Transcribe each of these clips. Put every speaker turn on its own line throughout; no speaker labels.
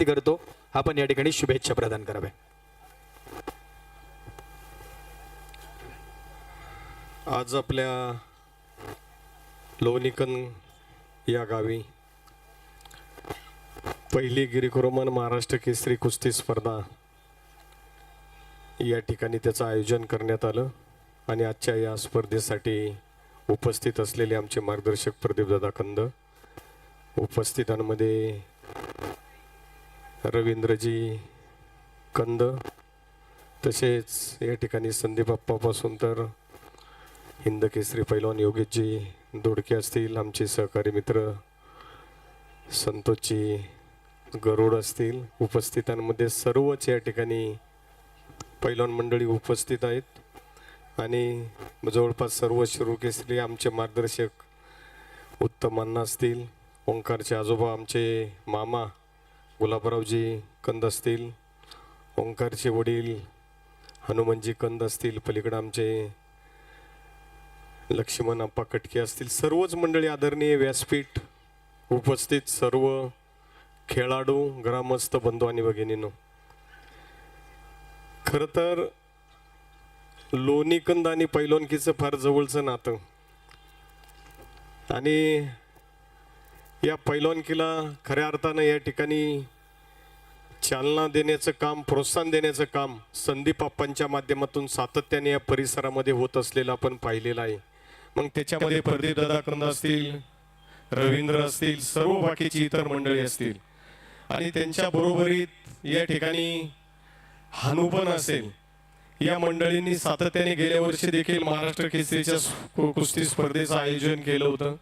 विनंती करतो आपण या ठिकाणी शुभेच्छा प्रदान कराव्या
आज आपल्या लोणीकन या गावी पहिली गिरिकुरोमन महाराष्ट्र केसरी कुस्ती स्पर्धा या ठिकाणी त्याचं आयोजन करण्यात आलं आणि आजच्या या स्पर्धेसाठी उपस्थित असलेले आमचे मार्गदर्शक प्रदीपदादा कंद उपस्थितांमध्ये रवींद्रजी कंद तसेच या ठिकाणी संदीपप्पापासून तर हिंद केसरी पैलवान योगेशजी दोडके असतील आमचे सहकारी मित्र संतोषजी गरुड असतील उपस्थितांमध्ये सर्वच या ठिकाणी पैलवान मंडळी उपस्थित आहेत. आणि जवळपास सर्व शिरू केसरी आमचे मार्गदर्शक उत्तम अण्णा असतील ओंकारचे आजोबा आमचे मामा गुलाबरावजी कंद असतील ओंकारचे वडील हनुमानजी कंद असतील पलीकडे आमचे लक्ष्मण अप्पा कटके असतील सर्वच मंडळी आदरणीय व्यासपीठ उपस्थित सर्व खेळाडू ग्रामस्थ बंधू आणि भगिनीनो. खरं तर लोणीकंद आणि पैलोनकीचं फार जवळचं नातं. आणि या पैलवानकीला खऱ्या अर्थानं या ठिकाणी चालना देण्याचं काम प्रोत्साहन देण्याचं काम संदीप आप्पांच्या माध्यमातून सातत्याने या परिसरामध्ये होत असलेलं आपण पाहिलेलं आहे. मग त्याच्यामध्ये प्रदीप दादा कंद असतील रवींद्र असतील सर्व बाकीची इतर मंडळी असतील. आणि त्यांच्या बरोबरीत या ठिकाणी हानुपण असेल. या मंडळींनी सातत्याने गेल्या वर्षी देखील महाराष्ट्र केसरीच्या कुस्ती स्पर्धेचं आयोजन केलं होतं.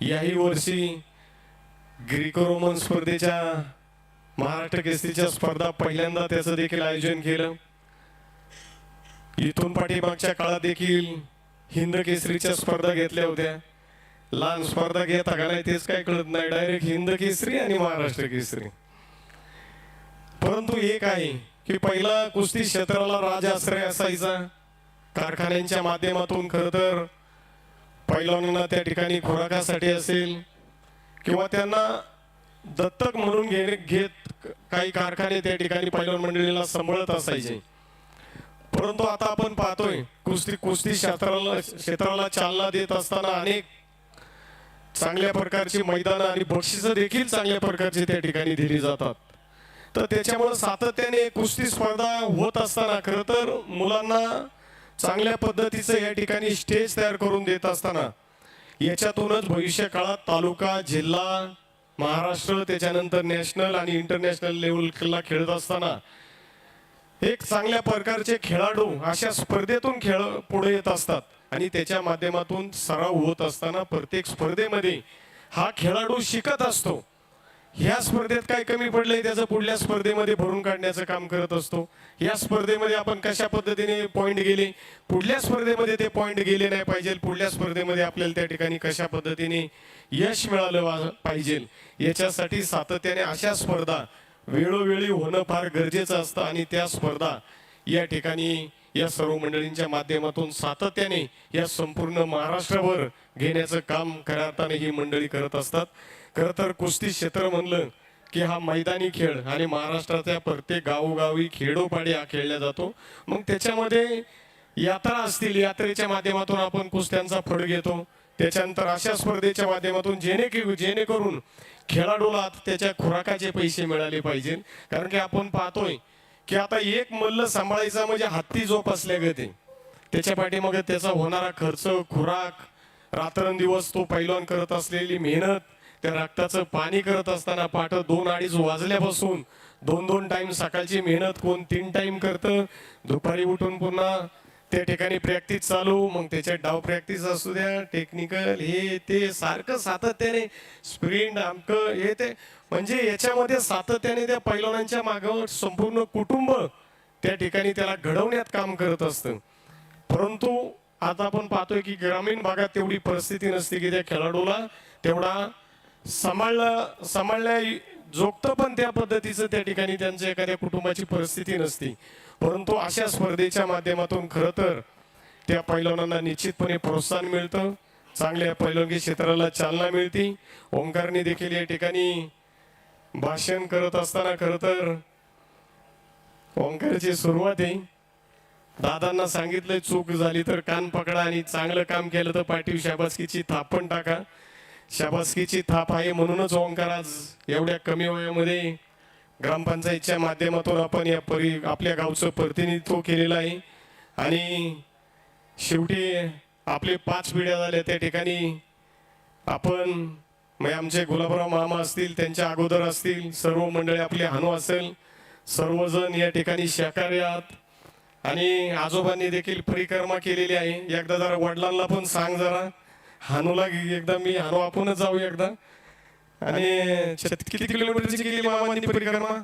याही वर्षी ग्रीको रोमन स्पर्धेच्या महाराष्ट्र केसरीच्या स्पर्धा पहिल्यांदा त्याचं देखील आयोजन केलं. इथून पाठीमागच्या काळात देखील हिंद केसरीच्या स्पर्धा घेतल्या होत्या. लहान स्पर्धा घेता का नाही तेच काय कळत नाही. डायरेक्ट हिंद केसरी आणि महाराष्ट्र केसरी. परंतु एक आहे की पहिला कुस्ती क्षेत्राला राजाश्रय असायचा. कारखान्यांच्या माध्यमातून खर तर पैलवानांना त्या ठिकाणी खुराकासाठी असेल किंवा त्यांना दत्तक म्हणून घेणे घेत काही कारखाने त्या ठिकाणी पैलवान मंडळीला सांभाळत असायचे. परंतु आता आपण पाहतोय कुस्ती कुस्ती क्षेत्राला क्षेत्राला चालना देत असताना अनेक चांगल्या प्रकारची मैदानं आणि बक्षिसं देखील चांगल्या प्रकारची त्या ठिकाणी दिली जातात. तर त्याच्यामुळे सातत्याने कुस्ती स्पर्धा होत असताना खरं तर मुलांना चांगल्या पद्धतीचं या ठिकाणी स्टेज तयार करून देत असताना याच्यातूनच भविष्य काळात तालुका जिल्हा महाराष्ट्र त्याच्यानंतर नॅशनल आणि इंटरनॅशनल लेवलला खेळत असताना एक चांगल्या प्रकारचे खेळाडू अशा स्पर्धेतून खेळ पुढे येत असतात. आणि त्याच्या माध्यमातून सराव होत असताना प्रत्येक स्पर्धेमध्ये हा खेळाडू शिकत असतो. ह्या स्पर्धेत काय कमी पडलंय त्याचं पुढल्या स्पर्धेमध्ये भरून काढण्याचं काम करत असतो. या स्पर्धेमध्ये आपण कशा पद्धतीने पॉईंट गेले? पुढल्या स्पर्धेमध्ये ते पॉईंट गेले नाही पाहिजे. पुढल्या स्पर्धेमध्ये आपल्याला त्या ठिकाणी कशा पद्धतीने यश मिळालं पाहिजे? याच्यासाठी सातत्याने अशा स्पर्धा वेळोवेळी होणं फार गरजेचं असतं आणि त्या स्पर्धा या ठिकाणी या सर्व मंडळींच्या माध्यमातून सातत्याने या संपूर्ण महाराष्ट्रभर घेण्याचं काम खऱ्या अर्थाने ही मंडळी करत असतात. खरं तर कुस्ती क्षेत्र म्हणलं की हा मैदानी खेळ आणि महाराष्ट्राच्या प्रत्येक गावोगावी खेडोपाडी हा खेळला जातो. मग त्याच्यामध्ये यात्रा असतील यात्रेच्या माध्यमातून आपण कुस्त्यांचा फळ घेतो. त्याच्यानंतर अशा स्पर्धेच्या माध्यमातून जेणे जेणेकरून खेळाडूला त्याच्या खुराकाचे पैसे मिळाले पाहिजे. कारण की आपण पाहतोय की आता एक मल्ल सांभाळायचा म्हणजे हत्ती झोप असल्यागते त्याच्या पाठीमागे त्याचा होणारा खर्च खुराक रात्रंदिवस तो पैलवान करत असलेली मेहनत त्या रक्ताचं पाणी करत असताना पाठ दोन अडीच वाजल्यापासून दोन दोन टाइम सकाळची मेहनत कोण तीन टाइम करतं. दुपारी उठून पुन्हा त्या ठिकाणी प्रॅक्टिस चालू. मग त्याच्यात डाव प्रॅक्टिस असू द्या टेक्निकल हे ते सारखं सातत्याने स्प्रिंट आमकं हे ते. म्हणजे याच्यामध्ये सातत्याने त्या पैलवानांच्या मागावर संपूर्ण कुटुंब त्या ठिकाणी त्याला घडवण्यात काम करत असतं. परंतु आता आपण पाहतोय की ग्रामीण भागात तेवढी परिस्थिती नसते की त्या खेळाडूला तेवढा सांभाळला सांभाळल्या जोगतं पण त्या पद्धतीचं त्या ठिकाणी त्यांच्या एखाद्या कुटुंबाची परिस्थिती नसती. परंतु अशा स्पर्धेच्या माध्यमातून खरं तर त्या पैलवानांना निश्चितपणे प्रोत्साहन मिळतं चांगल्या पैलवानगी क्षेत्राला चालना मिळते. ओंकारने देखील या ठिकाणी भाषण करत असताना खरं तर ओंकारची सुरुवात आहे. दादांना सांगितलं चूक झाली तर कान पकडा आणि चांगलं काम केलं तर पाठीव शाबासकीची थापण टाका. शाबासकीची थाप आहे म्हणूनच ओंकार आज एवढ्या कमी वयामध्ये ग्रामपंचायतच्या माध्यमातून आपण या परि आपल्या गावचं प्रतिनिधित्व केलेलं आहे. आणि शेवटी आपले पाच पिढ्या झाल्या त्या ठिकाणी. आपण म्हणजे आमचे गुलाबराव मामा असतील त्यांच्या अगोदर असतील सर्व मंडळी आपले हानू असेल सर्वजण या ठिकाणी शाकाहारी आहात. आणि आजोबांनी देखील परिक्रमा केलेली आहे. एकदा जरा वडिलांना पण सांग जरा. हानूला घे- एकदा मी हानू आपणच जाऊ एकदा. आणि किती किलोमीटरची केली मामांनी परिक्रमा?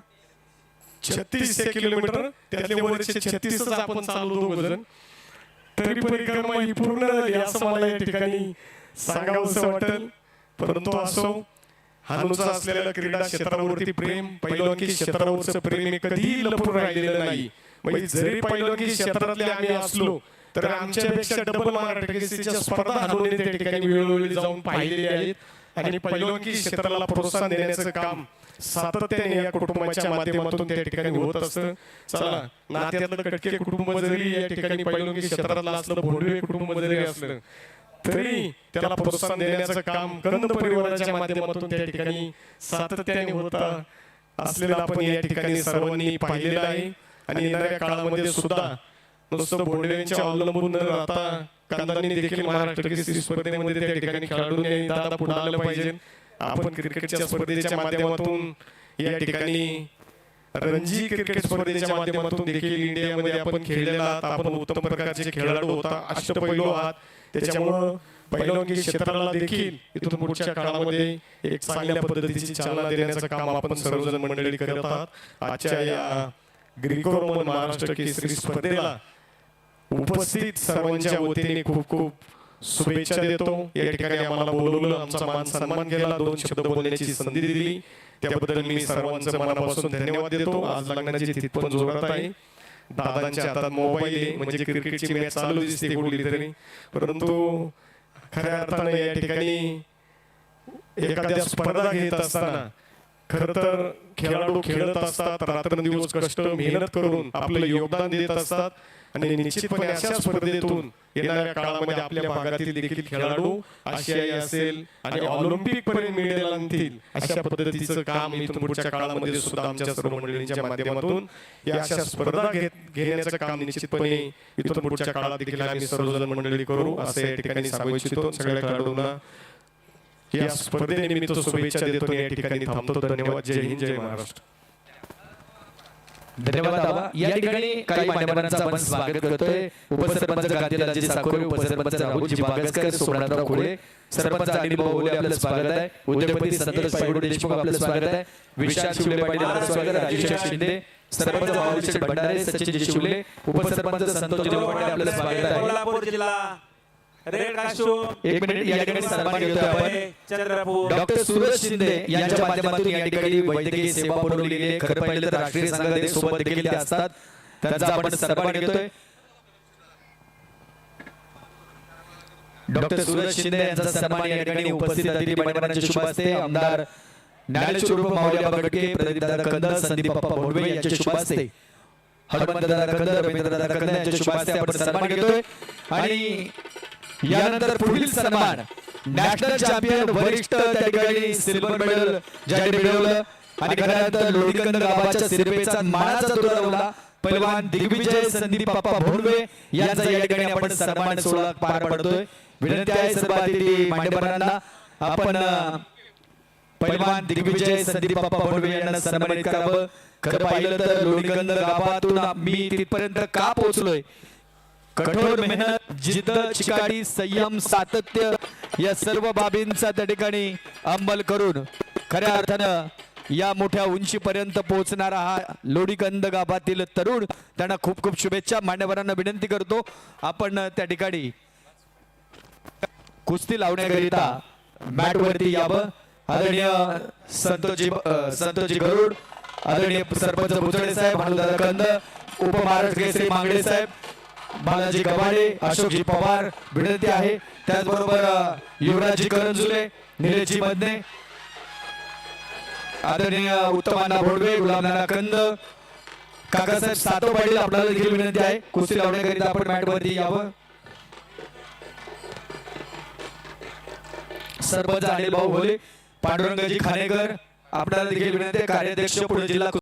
छत्तीस किलोमीटर. त्यातले वरचे छत्तीसच आपण चाललो दोघ जण. तरी परिक्रमा ही पूर्ण झाली असं मला या ठिकाणी सांगावंसं वाटेल. परंतु असो हानूचा असलेल्या क्रीडा क्षेत्रावरती प्रेम पैलवानकी क्षेत्रावरचं प्रेम हे कधीही लपून राहिलेलं नाही. म्हणजे जरी पैलवानकी क्षेत्रातले आम्ही असलो तर आमच्यापेक्षा डबल मराठीच्या स्पर्धा हलवून त्या ठिकाणी वेळोवेळी जाऊन पाहिलेली आहेत. आणि पैलवानकी क्षेत्राला प्रोत्साहन देण्याचं काम सातत्याने या कुटुंबाच्या माध्यमातून त्या ठिकाणी होत असतं. चला नात्यातलं कटके कुटुंब जरी या ठिकाणी पैलवानकी क्षेत्राला असलं भोंडवे कुटुंब जरी असलं तरी त्याला प्रोत्साहन देण्याचं काम कंद परिवाराच्या माध्यमातून त्या ठिकाणी सातत्याने होता असलेलं आपण या ठिकाणी सर्वांनी पाहिलेलं आहे. आणि येणाऱ्या काळामध्ये सुद्धा नुसतं बोंडव्यांच्या अवलंबून न राहता. कांदानी देखील महाराष्ट्र केसरी स्पर्धेमध्ये त्या ठिकाणी खेळाडूंनी दादा पुढे आलं पाहिजे. आपण क्रिकेटच्या स्पर्धेच्या माध्यमातून या ठिकाणी रणजी क्रिकेट स्पर्धेच्या माध्यमातून देखील इंडियामध्ये आपण खेळलेला आहात. आपण उत्तम प्रकारचे खेळाडू होता अष्टपैलू आहात. त्याच्यामुळं पैलवानकी क्षेत्राला देखील इथून पुढच्या काळामध्ये एक चांगल्या पद्धतीची चालना देण्याचं काम आपण सर्वजण मंडळी करत आहात. आजच्या या ग्रीको रोमन महाराष्ट्र केसरी स्पर्धेला उपस्थित सर्वांच्या वतीने खूप खूप शुभेच्छा देतो. या ठिकाणी आम्हाला बोलवलं आमचा मान सन्मान केला दोन शब्द बोलण्याची संधी दिली. त्याबद्दल मी सर्वांचं मनापासून धन्यवाद देतो. आज लग्नाची तिथी पण जोरात आहे. दादांच्या हातात मोबाईल आहे म्हणजे क्रिकेटची मॅच चालू दिसते कुठली तरी परंतु खऱ्या अर्थाने या ठिकाणी एखाद्या स्पर्धा घेत असताना खर तर खेळाडू खेळत असतात रात्रंदिवस कष्ट मेहनत करून आपलं योगदान देत असतात. आणि निश्चितपणे अशा स्पर्धेतून येणाऱ्या काळामध्ये आपल्या भागातील देखील खेळाडू आशियाई असेल आणि ऑलिम्पिक पर्यंत मेडल आणतील अशा पद्धतीचं काम इथून पुढच्या काळामध्ये सुद्धा आमच्या सर्व मंडळींच्या माध्यमातून या अशा स्पर्धा घेत घेण्याचं काम निश्चितपणे इथून पुढच्या काळात देखील आम्ही सर्वजण मंडळी करू असं या ठिकाणी सांगू इच्छितो. सगळ्या खेळाडूंना या स्पर्धेनिमित्त शुभेच्छा देतो या ठिकाणी थांबतो. धन्यवाद. जय हिंद जय महाराष्ट्र.
धन्यवाद बाबा. या ठिकाणी काही मान्यवरांचं आपण स्वागत करतोय. उपसरपंच गांधीलालजी साकोरे उपसरपंच राहुलजी बागसकर सोमनाथराव खोडे सरपंच अनिल भाऊ ओले आपलं स्वागत आहे. उद्योगपती संतोष पायगुडे देशमुख आपलं स्वागत आहे. विशाल शिवले पाटील आपलं स्वागत आहे. राजेश शिंदे सरपंच माऊली भंडारे सचिन शिवले उपसरपंच संतोष पाटील आपलं स्वागत आहे.
कोल्हापूर जिल्हा. रेड कास्टूम
एक मिनिट या ठिकाणी सन्मान घेतोय आपण.
चंद्रपूर.
डॉक्टर सूरज शिंदे यांच्या माध्यमातून या ठिकाणी वैद्यकीय सेवा पुरवलेली आहे. खरं पाहिलं तर राष्ट्रीय संघात सोबत देखील ते असतात. त्यांचा आपण सन्मान घेतोय. डॉक्टर सूरज शिंदे यांचा सन्मान या ठिकाणी उपस्थित अतिथी मान्यवरांच्या शुभ हस्ते आमदार ज्ञानेश्वर उर्फ माऊली बागडके प्रदीप दादा कंद संदीप बाप्पा भोंडवे यांच्या शुभ हस्ते. हनुमंत दादा कंद रवींद्र दादा कंद यांच्या शुभ हस्ते आपण सन्मान घेतोय. आणि यानंतर पुढील सन्मान. नॅशनल चॅम्पियन वरिष्ठ त्या ठिकाणी सिल्वर मेडल ज्याने मिळवलं. आणि खऱ्यानंतर लोणीकंद गावाच्या सिरपेचा मानाचा तुरा लावला. पैलवान दिग्विजय संदीप बाप्पा भोंडवे यांचा या ठिकाणी आपण सन्मान सोहळा पार पडतोय. विनंती आहे सर्व अतिथी मान्यवरांना. आपण अं, पैलवान दिग्विजय संदीप बाप्पा भोंडवे यांना सन्मानित करावं. खरं पाहिलं तर लोणीकंद गावातून मी तिथपर्यंत का पोहोचलोय? कठोर मेहनत जिद्द चिकाटी संयम सातत्य या सर्व बाबींचा त्या ठिकाणी अंमल करून खऱ्या अर्थानं या मोठ्या उंचीपर्यंत पोहोचणारा हा लोडीकंद गावातील तरुण त्यांना खूप खूप शुभेच्छा. मान्यवरांना विनंती करतो आपण त्या ठिकाणी कुस्ती लावण्याकरिता मॅट वरती यावं. आदरणीय संतोषजी अ, संतोषजी गरुड आदरणीय सरपंच भुजडे साहेब भानुदादा कंद उपमहाराष्ट्र केसरी मांगडे साहेब बालाजी गवाडे अशोकजी पवार विनंती आहे. त्याचबरोबर अ, युवराजजी करंजुले निलेशजी मदने आदरणीय उत्तमांना भोडवे गुलाबनाना कंद काकासाहेब सातव पाटील आपल्याला देखील विनंती आहे. कुस्ती लावण्याकरिता आपण मॅटवरती यावं. सरपंच अनिल भाऊ भोले पांडुरंगजी खानेकर आपल्याला देखील विनंती आहे. कार्याध्यक्ष पुणे जिल्हा